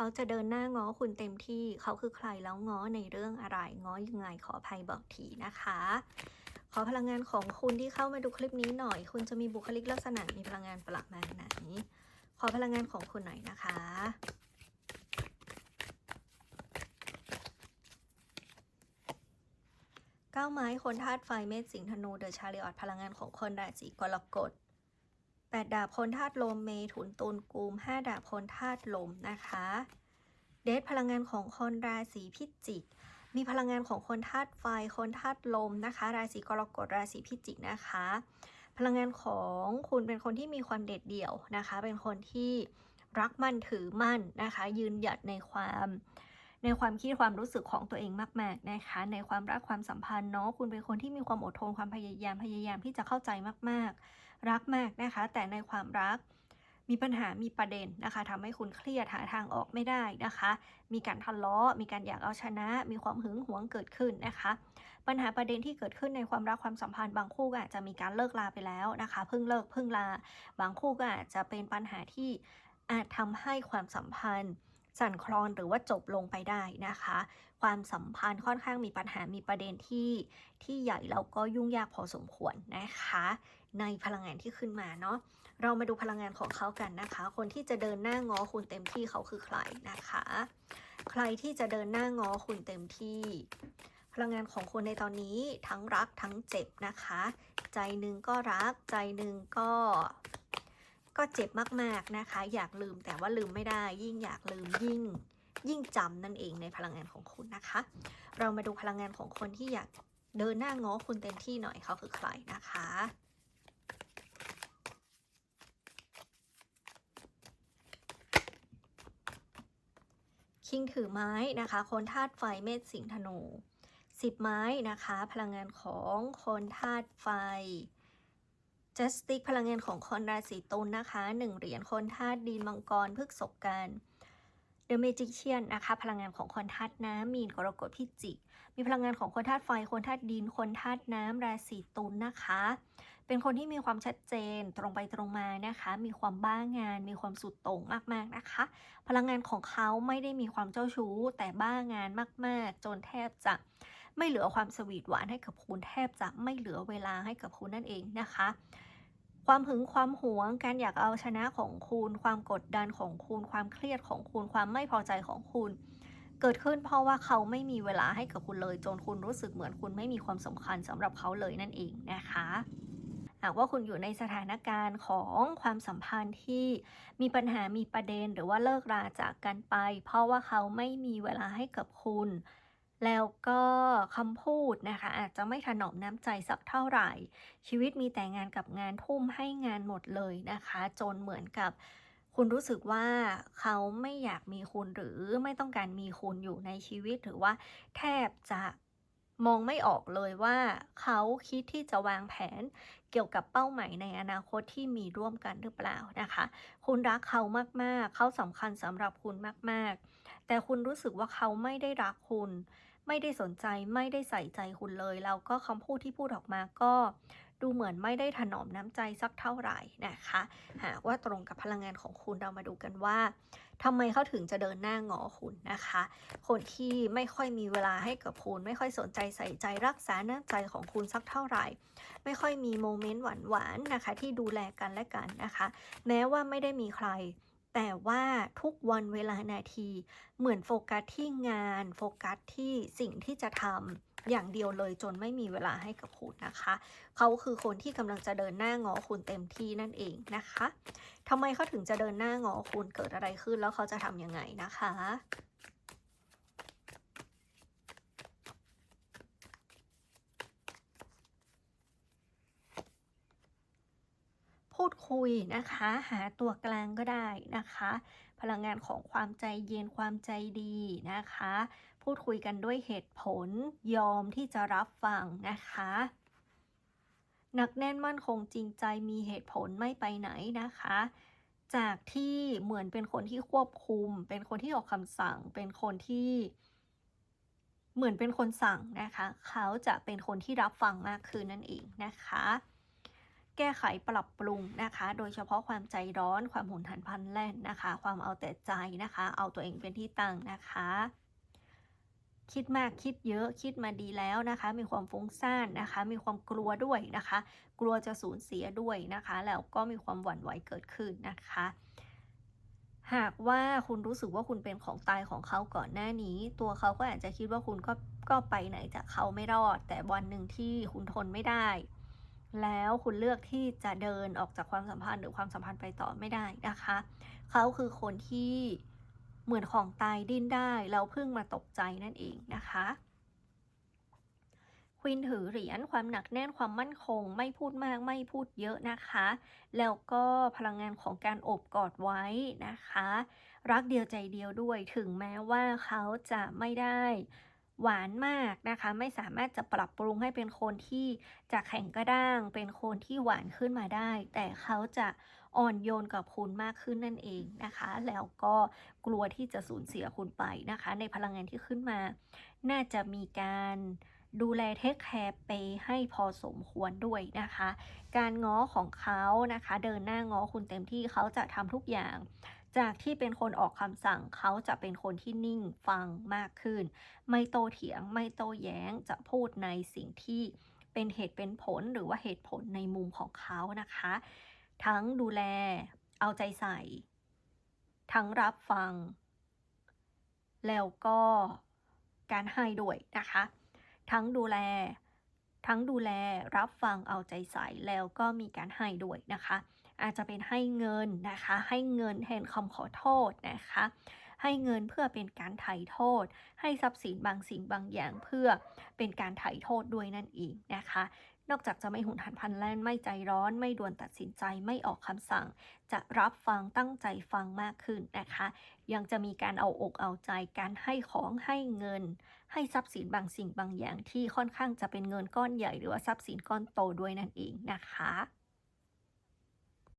เขาจะเดินหน้าง้อคุณเต็มที่เขาคือใครแล้วง้อในเรื่องอะไรง้อยังไงขออภัยบอกทีนะคะ ขอพลังงานของคุณที่เข้ามาดูคลิปนี้หน่อย คุณจะมีบุคลิกลักษณะมีพลังงานประมาณไหน ขอพลังงานของคุณหน่อยนะคะเก้าไม้คนธาตุไฟเมษสิงห์ธนูเดอะชาริออตพลังงานของคนราศีกรกฎ แปดดาบคนธาตุลมเมถุนตุลกุมห้าดาบคนธาตุลมนะคะ เดทพลังงานของคนราศีพิจิก มีพลังงานของคนธาตุไฟ คนธาตุลมนะคะ ราศีกรกฎราศีพิจิกนะคะ พลังงานของคุณเป็นคนที่มีความเด็ดเดี่ยวนะคะ เป็นคนที่รักมั่นถือมั่นนะคะ ยืนหยัดในความ ในความคิดความรู้สึกของตัวเองมากๆนะคะ ในความรักความสัมพันธ์เนาะคุณเป็นคนที่มีความอดทนความพยายามพยายามที่จะเข้าใจมากๆ รักมากนะคะ แต่ในความรักมีปัญหา มีประเด็นนะคะทำให้คุณเครียดหาทางออกไม่ได้นะคะ มีการทะเลาะ มีการอยากเอาชนะ มีความหึงหวงเกิดขึ้นนะคะ ปัญหาประเด็นที่เกิดขึ้นในความรักความสัมพันธ์บางคู่ก็อาจจะมีการเลิกลาไปแล้วนะคะ เพิ่งเลิกเพิ่งลา บางคู่ก็อาจจะเป็นปัญหาที่อาจทำให้ความสัมพันธ์ สั่นคลอนหรือว่าจบลงไปได้นะคะ ความสัมพันธ์ค่อนข้างมีปัญหามีประเด็นที่ที่ใหญ่แล้วก็ยุ่งยากพอสมควรนะคะ ในพลังงานที่ขึ้นมาเนาะเรามาดูพลังงานของเขากันนะคะ คนที่จะเดินหน้างอคุณเต็มที่เขาคือใครนะคะ ใครที่จะเดินหน้างอคุณเต็มที่พลังงานของคนในตอนนี้ทั้งรักทั้งเจ็บนะคะ ใจหนึ่งก็รักใจหนึ่งก็ ก็เจ็บมากๆนะคะ อยากลืมแต่ว่าลืมไม่ได้ ยิ่งอยากลืมยิ่งยิ่งจำนั่นเองในพลังงานของคุณนะคะ เรามาดูพลังงานของคนที่อยากเดินหน้าง้อคุณเต็มที่หน่อยเขาคือใครนะคะคิงถือไม้นะคะ คนธาตุไฟเมษสิงธนูสิบไม้นะคะ พลังงานของคนธาตุไฟ จัสติกพลังงานของคนราศีตุลนะคะหนึ่งเหรียญคนธาตุดินมังกรพฤกษกกันเดอะเมจิเชียนนะคะ พลังงานของคนธาตุน้ำมีนกรกฎพิจิก มีพลังงานของคนธาตุไฟ คนธาตุดิน คนธาตุน้ำราศีตุลนะคะ เป็นคนที่มีความชัดเจนตรงไปตรงมานะคะ มีความบ้างาน มีความสุดโต่งมากๆนะคะ พลังงานของเขาไม่ได้มีความเจ้าชู้ แต่บ้างานมาก ๆ จนแทบจะไม่เหลือความสวีทหวานให้กับคุณแทบจะไม่เหลือเวลาให้กับคุณนั่นเองนะคะ ความหึงความหวง การอยากเอาชนะของคุณ ความกดดันของคุณ ความเครียดของคุณ ความไม่พอใจของคุณ เกิดขึ้นเพราะว่าเขาไม่มีเวลาให้กับคุณเลยจนคุณรู้สึกเหมือนคุณไม่มีความสำคัญสำหรับเขาเลยนั่นเองนะคะหากว่าคุณอยู่ในสถานการณ์ของความสัมพันธ์ที่มีปัญหามีประเด็นหรือว่าเลิกราจากกันไป เพราะว่าเขาไม่มีเวลาให้กับคุณ แล้วก็คำพูดนะคะ อาจจะไม่ถนอมน้ำใจสักเท่าไหร่ ชีวิตมีแต่งานกับงานทุ่มให้งานหมดเลยนะคะ จนเหมือนกับคุณรู้สึกว่าเขาไม่อยากมีคุณหรือไม่ต้องการมีคุณอยู่ในชีวิตหรือว่า แทบจะมองไม่ออกเลยว่าเขาคิดที่จะวางแผนเกี่ยวกับเป้าหมายในอนาคตที่มีร่วมกันหรือเปล่านะคะ คุณรักเขามากๆ เขาสำคัญสำหรับคุณมากๆ แต่คุณรู้สึกว่าเขาไม่ได้รักคุณ ไม่ได้สนใจไม่ได้ใส่ใจคุณเลย แล้วก็คำพูดที่พูดออกมาก็ดูเหมือนไม่ได้ถนอมน้ำใจสักเท่าไหร่นะคะ หากว่าตรงกับพลังงานของคุณเรามาดูกันว่าทำไมเขาถึงจะเดินหน้างอคุณนะคะ คนที่ไม่ค่อยมีเวลาให้กับคุณ ไม่ค่อยสนใจใส่ใจรักษาน้ำใจของคุณสักเท่าไหร่ ไม่ค่อยมีโมเมนต์หวานๆนะคะ ที่ดูแลกันและกันนะคะ แม้ว่าไม่ได้มีใคร แต่ว่าทุกวันเวลานาที เหมือนโฟกัสที่งาน โฟกัสที่สิ่งที่จะทำอย่างเดียวเลยจนไม่มีเวลาให้กับคุณนะคะ เขาคือคนที่กำลังจะเดินหน้างอคุณเต็มที่นั่นเองนะคะทำไมเขาถึงจะเดินหน้างอคุณเกิดอะไรขึ้นแล้วเขาจะทำยังไงนะคะ พูดคุยนะคะ หาตัวกลางก็ได้นะคะ พลังงานของความใจเย็นความใจดีนะคะ พูดคุยกันด้วยเหตุผลยอมที่จะรับฟังนะคะหนักแน่นมั่นคงจริงใจมีเหตุผลไม่ไปไหนนะคะ จากที่เหมือนเป็นคนที่ควบคุม เป็นคนที่ออกคำสั่ง เป็นคนที่เหมือนเป็นคนสั่งนะคะ เขาจะเป็นคนที่รับฟังมากขึ้นนั่นเองนะคะ แก้ไขปรับปรุงนะคะ โดยเฉพาะความใจร้อน ความหุนหันพลันแล่นนะคะ ความเอาแต่ใจนะคะ เอาตัวเองเป็นที่ตั้งนะคะ คิดมากคิดเยอะคิดมาดีแล้วนะคะ มีความฟุ้งซ่านนะคะ มีความกลัวด้วยนะคะ กลัวจะสูญเสียด้วยนะคะ แล้วก็มีความหวั่นไหวเกิดขึ้นนะคะหากว่าคุณรู้สึกว่าคุณเป็นของตายของเขาก่อนหน้านี้ ตัวเขาก็อาจจะคิดว่าคุณก็ก็ไปไหนจากเขาไม่รอด แต่วันหนึ่งที่คุณทนไม่ได้ แล้วคุณเลือกที่จะเดินออกจากความสัมพันธ์หรือความสัมพันธ์ไปต่อไม่ได้นะคะ เขาคือคนที่เหมือนของตายดิ้นได้แล้วเพิ่งมาตกใจนั่นเองนะคะควินถือเหรียญความหนักแน่นความมั่นคง ไม่พูดมากไม่พูดเยอะนะคะ แล้วก็พลังงานของการอบกอดไว้นะคะ รักเดียวใจเดียวด้วยถึงแม้ว่าเขาจะไม่ได้ หวานมากนะคะ ไม่สามารถจะปรับปรุงให้เป็นคนที่จะแข็งกระด้าง เป็นคนที่หวานขึ้นมาได้ แต่เขาจะอ่อนโยนกับคุณมากขึ้นนั่นเองนะคะ แล้วก็กลัวที่จะสูญเสียคุณไปนะคะ ในพลังงานที่ขึ้นมา น่าจะมีการดูแลเทคแคร์ไปให้พอสมควรด้วยนะคะ การง้อของเขานะคะ เดินหน้าง้อคุณเต็มที่เขาจะทำทุกอย่าง จากที่เป็นคนออกคำสั่งเขาจะเป็นคนที่นิ่งฟังมากขึ้น ไม่โตเถียง ไม่โตแย้งจะพูดในสิ่งที่เป็นเหตุเป็นผลหรือว่าเหตุผลในมุมของเขานะคะ ทั้งดูแล เอาใจใส่ ทั้งรับฟัง แล้วก็การให้ด้วยนะคะ ทั้งดูแล ทั้งดูแลรับฟังเอาใจใส่แล้วก็มีการให้ด้วยนะคะ อาจจะเป็นให้เงินนะคะ ให้เงินแทนคำขอโทษนะคะ ให้เงินเพื่อเป็นการไถ่โทษ ให้ทรัพย์สินบางสิ่งบางอย่างเพื่อเป็นการไถ่โทษด้วยนั่นเองนะคะ นอกจากจะไม่หุนหันพลันแล่นไม่ใจร้อน ไม่ด่วนตัดสินใจไม่ออกคำสั่ง จะรับฟังตั้งใจฟังมากขึ้นนะคะ ยังจะมีการเอาอกเอาใจการให้ของให้เงิน ให้ทรัพย์สินบางสิ่งบางอย่างที่ค่อนข้างจะเป็นเงินก้อนใหญ่ หรือว่าทรัพย์สินก้อนโตด้วยนั่นเองนะคะ